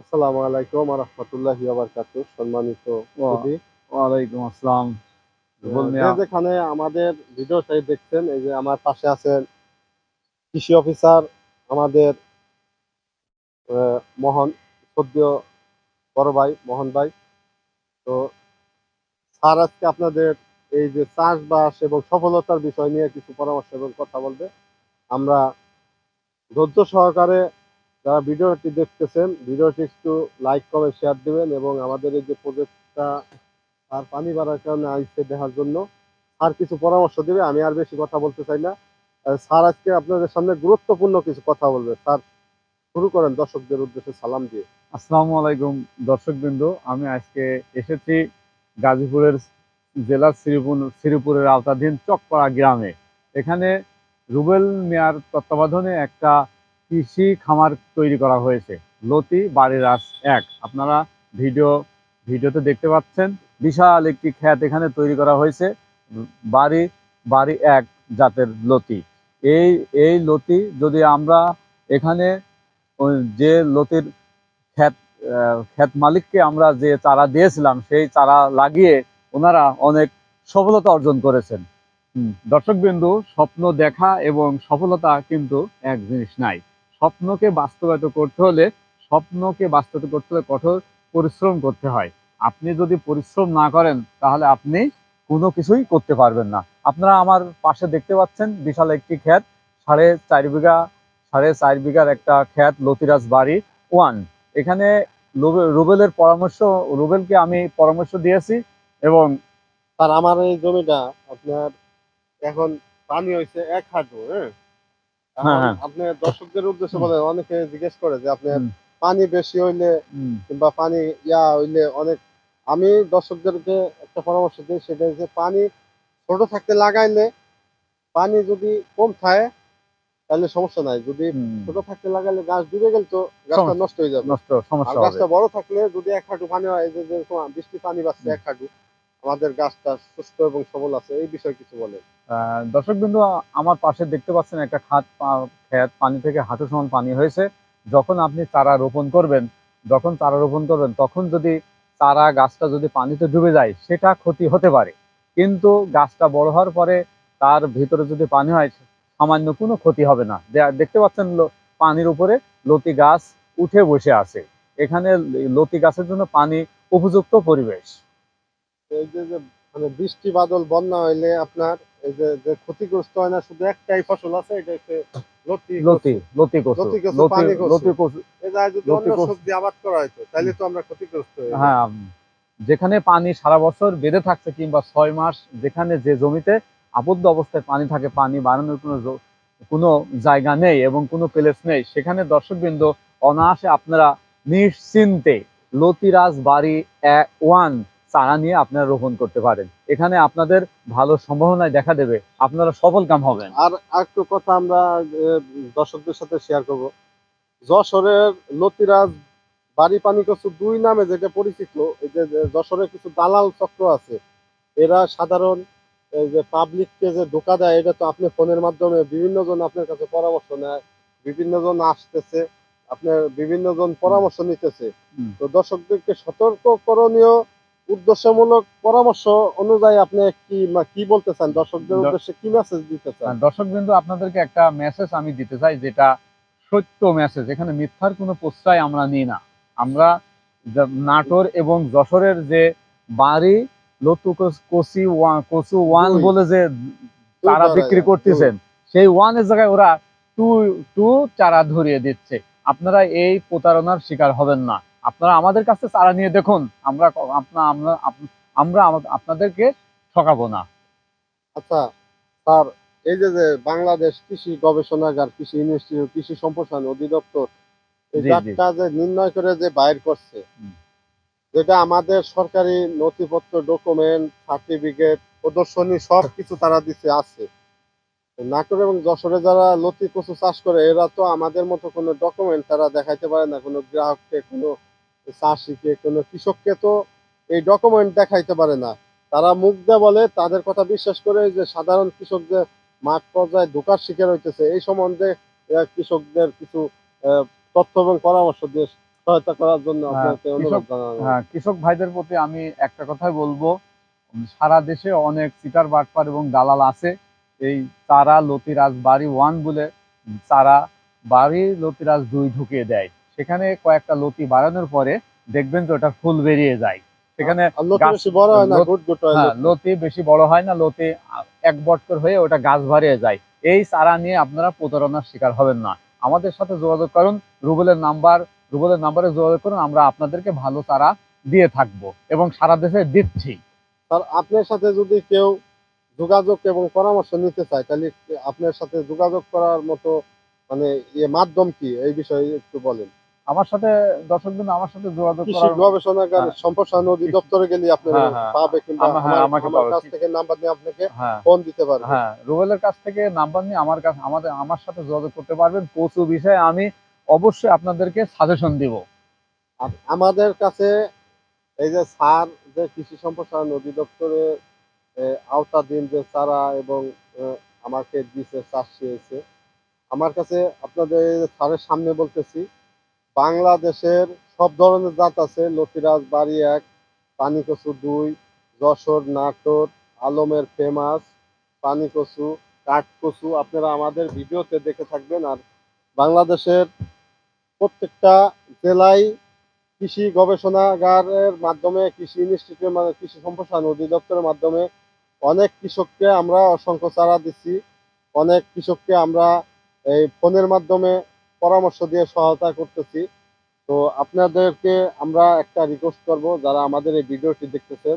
আসসালামু আলাইকুম রহমতুল্লাহি সম্মানিত ওয়ালাইকুম আসসালাম। যেখানে আমাদের দেখছেন এই যে আমার পাশে আছেন কৃষি অফিসার আমাদের মোহন সদ্য বড় ভাই মোহন ভাই। তো স্যার আজকে আপনাদের এই যে চাষবাস এবং সফলতার বিষয় নিয়ে কিছু পরামর্শ এবং কথা বলবে। আমরা ধৈর্য সহকারে যারা ভিডিওটি দেখতেছেন, ভিডিওটি একটু লাইক কমেন্ট শেয়ার দিবেন এবং আমাদের এই যে প্রজেক্টটা আর পানি বাড়ার কারণে আইসে দেখার জন্য আর কিছু পরামর্শ দিবে, আমি আর বেশি কথা বলতে চাই না। স্যার আজকে আপনাদের সামনে গুরুত্বপূর্ণ কিছু কথা বলবে। স্যার, শুরু করেন দর্শকদের উদ্দেশ্যে সালাম দিয়ে। আসসালামু আলাইকুম দর্শকবৃন্দ, আমি আজকে এসেছি গাজীপুরের জেলার শ্রীপুর, শ্রীপুরের আওতাধীন চকপাড়া গ্রামে। এখানে রুবেল মিয়ার তত্ত্বাবধানে একটা কৃষি খামার তৈরি করা হয়েছে। লতি বাড়িরাস এক। আপনারা ভিডিও, ভিডিওতে দেখতে পাচ্ছেন, বিশাল একটি খ্যাত এখানে তৈরি করা হয়েছে। বাড়ি বাড়ি এক জাতের লতি। এই এই লতি যদি আমরা এখানে যে লতির খ্যাত খ্যাত মালিককে আমরা যে চারা দিয়েছিলাম, সেই চারা লাগিয়ে ওনারা অনেক সফলতা অর্জন করেছেন। দর্শকবিন্দু, স্বপ্ন দেখা এবং সফলতা কিন্তু এক জিনিস নাই। স্বপ্নকে বাস্তবায়িত করতে হলে স্বপ্নকে বাস্তবায়িত করতে হলে কঠোর পরিশ্রম করতে হয়। আপনি যদি পরিশ্রম না করেন, তাহলে আপনি কোনো কিছুই করতে পারবেন না। আপনারা আমার পাশে দেখতে পাচ্ছেন বিশাল একটি ক্ষেত, সাড়ে চার বিঘা, সাড়ে চার বিঘার একটা খ্যাত লতিরাজ বাড়ি ওয়ান। এখানে রুবে- রুবেলের পরামর্শ, রুবেলকে আমি পরামর্শ দিয়েছি এবং স্যার আমার এই জমিটা আপনার এখন পানি হয়েছে এক হাঁটু হ্যাঁ। আপনি দর্শকদের উদ্দেশ্যে বলে অনেকে জিজ্ঞেস করে যে আপনি পানি বেশি হইলে কিংবা পানি ইয়া হইলে অনেক আমি দর্শকদেরকে একটা পরামর্শ দিই সেটা যে পানি ছোট থাকতে লাগাইলে পানি যদি কম থাকে তাহলে সমস্যা নাই। যদি ছোট থাকতে লাগাইলে গাছ ডুবে গেল তো গাছটা নষ্ট হয়ে যাবে। নষ্ট সমস্যা গাছটা বড় থাকলে যদি এক হাঁটু পানি হয় এই যে যেরকম বৃষ্টি পানি বাঁচছে এক হাঁটু আমাদের গাছটা সুস্থ এবং সবল আছে এই বিষয়ে কিছু বলেন। আহ, দর্শকবৃন্দ আমার পাশে দেখতে পাচ্ছেন একটা খাত ক্ষেত পানি থেকে হাঁটু সমান পানি হয়েছে। যখন আপনি চারা রোপণ করবেন যখন চারা রোপণ করবেন তখন যদি চারা গাছটা যদি পানিতে ডুবে যায় সেটা ক্ষতি হতে পারে। কিন্তু গাছটা বড় হওয়ার পরে তার ভিতরে যদি পানি হয় সামান্য কোনো ক্ষতি হবে না। দেখতে পাচ্ছেন পানির উপরে লতি গাছ উঠে বসে আছে। এখানে লতি গাছের জন্য পানি উপযুক্ত পরিবেশ। এই যে যে মানে বৃষ্টি বাদল বন্যা হইলে আপনার এই যে যে ক্ষতিগ্রস্ত হয় না শুধু একটাই ফসল আছে এটা হচ্ছে লতি লতি লতি কচু লতি কচু, পানি কচু। লতি কচু এই যদি অন্য সবজি আবাদ করা হয়তো তাহলে তো আমরা ক্ষতিগ্রস্ত হ্যাঁ যেখানে পানি সারা বছর বেঁধে থাকছে কিংবা ছয় মাস যেখানে যে জমিতে আবদ্ধ অবস্থায় পানি থাকে পানি বাড়ানোর কোনো কোনো জায়গা নেই এবং কোনো প্লেস নেই সেখানে দর্শকবৃন্দ অনায়াসে আপনারা নিশ্চিন্তে লতিরাজ বাড়ি ওয়ান চারা নিয়ে আপনারা রোপণ করতে পারেন। এখানে আপনাদের ভালো সম্ভাবনায় দেখা দেবে আপনারা সফল কাম হবেন। আর একটু কথা আমরা দর্শকদের সাথে শেয়ার করব। যশোরের লতিরাজ বাড়ি পানি কচু দুই নামে যেটা পরিচিত এই যে যে যশোরে কিছু দালাল চক্র আছে এরা সাধারণ যে পাবলিককে যে ধোকা দেয় এটা তো আপনি ফোনের মাধ্যমে বিভিন্ন জন আপনার কাছে পরামর্শ নেয় বিভিন্ন জন আসতেছে আপনার বিভিন্ন জন পরামর্শ নিতেছে। তো দর্শকদেরকে সতর্ক করণীয় উদ্দেশ্যমূলক পরামর্শ অনুযায়ী আপনি কি কি বলতে চান? দর্শকদের উদ্দেশ্যে কি মেসেজ দিতে চান? দর্শক বিন্দু আপনাদেরকে একটা মেসেজ আমি দিতে চাই যেটা সত্য মেসেজ এখানে মিথ্যার কোনো প্রশ্রয় আমরা নিই না। আমরা নাটোর এবং যশোরের যে বাড়ি লতু কচ- কচি ওয়া- কচু ওয়ান বলে যে চারা, বিক্রি করতেছেন সেই ওয়ানের জায়গায় ওরা টু টু চারা ধরিয়ে দিচ্ছে। আপনারা এই প্রতারণার শিকার হবেন না। আপনারা আমাদের কাছে চারা নিয়ে দেখুন আমরা আপনা আমরা আমরা আপনাদেরকে ঠকাবো না। আচ্ছা স্যার এই যে যে বাংলাদেশ কৃষি গবেষণাগার কৃষি ইনস্টিটিউট কৃষি সম্প্রসারণ অধিদপ্তর এই জি, জি। জাতটা যে নির্ণয় করে যে বাইর করছে যেটা আমাদের সরকারি নথিপত্র ডকুমেন্ট সার্টিফিকেট প্রদর্শনী সব কিছু তারা দিছে আছে। নাটোর এবং যশোরে যারা লতি কচু চাষ করে এরা তো আমাদের মতো কোনো ডকুমেন্ট তারা দেখাইতে পারে না কোনো গ্রাহককে কোনো চাষিকে কোনো কৃষককে তো এই ডকুমেন্ট দেখাইতে পারে না। তারা মুখ দিয়ে বলে তাদের কথা বিশ্বাস করে যে সাধারণ কৃষক যে মাঠ পর্যায়ে ধোকার শিকার হইতেছে। এই সম্বন্ধে কৃষকদের কিছু তথ্য এবং পরামর্শ দিয়ে সহায়তা করার জন্য হ্যাঁ, আপনাকে অনুরোধ কৃষক- হ্যাঁ কৃষক ভাইদের প্রতি আমি একটা কথাই বলব। সারা দেশে অনেক সিটার বাটপার এবং দালাল আছে। এই তারা লতিরাজ বাড়ি ওয়ান বলে তারা বাড়ি লতিরাজ দুই ঢুকিয়ে দেয়। সেখানে কয়েকটা লতি বাড়ানোর পরে দেখবেন যে ওটা ফুল বেরিয়ে যায়। সেখানে আর লতি বেশি বড় হয় না লত- বেশি বড় হয় না লতি এক বটকর হয়ে ওটা গাছ বাড়িয়ে যায়। এই চারা নিয়ে আপনারা প্রতারণার শিকার হবেন না। আমাদের সাথে যোগাযোগ করুন রুবেলের নাম্বার রুবেলের নাম্বারে যোগাযোগ করুন আমরা আপনাদেরকে ভালো চারা দিয়ে থাকব এবং সারা দেশে দিচ্ছি। স্যার আপনার সাথে যদি কেউ যোগাযোগ এবং পরামর্শ নিতে চায় তাহলে আপনার সাথে যোগাযোগ করার মতো মানে ইয়ে মাধ্যম কি? এই বিষয়ে একটু বলেন। আমার সাথে দর্শক বিন্দু আমার সাথে যোগাযোগ করার গবেষণাগার হ্যাঁ। সম্প্রসারণ অধিদপ্তরে গেলে আপনার হ্যাঁ, হ্যাঁ। পাবে কিংবা আমা- আমার। কাছ থেকে নাম্বার নিয়ে আপনাকে ফোন দিতে পারবে হ্যাঁ রুবেলের কাছ থেকে নাম্বার নিয়ে আমার কাছে আমাদের আমার সাথে যোগাযোগ করতে পারবেন কচু বিষয়ে আমি অবশ্যই আপনাদেরকে সাজেশন দিব আমাদের কাছে এই যে সার যে কৃষি সম্প্রসারণ অধিদপ্তরের আওতাধীন যে চারা এবং আমাকে দিছে চাষ হয়েছে আমার কাছে আপনাদের সারের সামনে বলতেছি বাংলাদেশের সব ধরনের জাত আছে, লতিরাজ বাড়ি এক পানিকচু দুই, যশোর, নাটোর, আলমের ফেমাস পানিকচু, কাঠকচু। আপনারা আমাদের ভিডিওতে দেখে থাকবেন। আর বাংলাদেশের প্রত্যেকটা জেলায় কৃষি গবেষণাগারের মাধ্যমে, কৃষি ইনস্টিটিউটের মানে কৃষি সম্প্রসারণ অধিদপ্তরের মাধ্যমে অনেক কৃষককে আমরা অসংখ্য চারা দিচ্ছি। অনেক কৃষককে আমরা এই ফোনের মাধ্যমে পরামর্শ দিয়ে সহায়তা করতেছি। তো আপনাদেরকে আমরা একটা রিকোয়েস্ট করব, যারা আমাদের এই ভিডিওটি দেখতেছেন।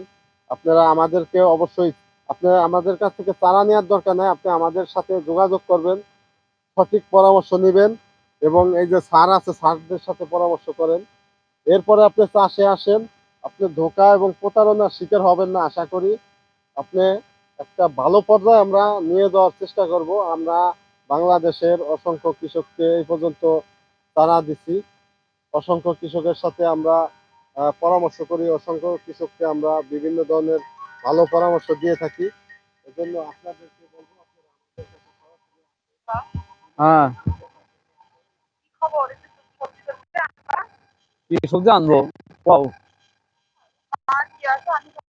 আপনারা আমাদেরকে অবশ্যই, আপনারা আমাদের কাছ থেকে চারা নেওয়ার দরকার নাই, আপনি আমাদের সাথে যোগাযোগ করবেন, সঠিক পরামর্শ নেবেন এবং এই যে সার আছে, সারদের সাথে পরামর্শ করেন। এরপরে আপনি চাষে আসেন, আপনি ধোকা এবং প্রতারণার শিকার হবেন না, আশা করি। আপনি একটা ভালো পর্যায়ে আমরা নিয়ে যাওয়ার চেষ্টা করব। আমরা বাংলাদেশের অসংখ্য কৃষককে এই পর্যন্ত তারা দিছি। অসংখ্য কৃষকের সাথে আমরা আহ, পরামর্শ করি। অসংখ্য কৃষককে আমরা বিভিন্ন ধরনের ভালো পরামর্শ দিয়ে থাকি। এজন্য আপনাদেরকে বলব হ্যাঁ কি সবজি আনব? পাও। আর কি আছে? আমি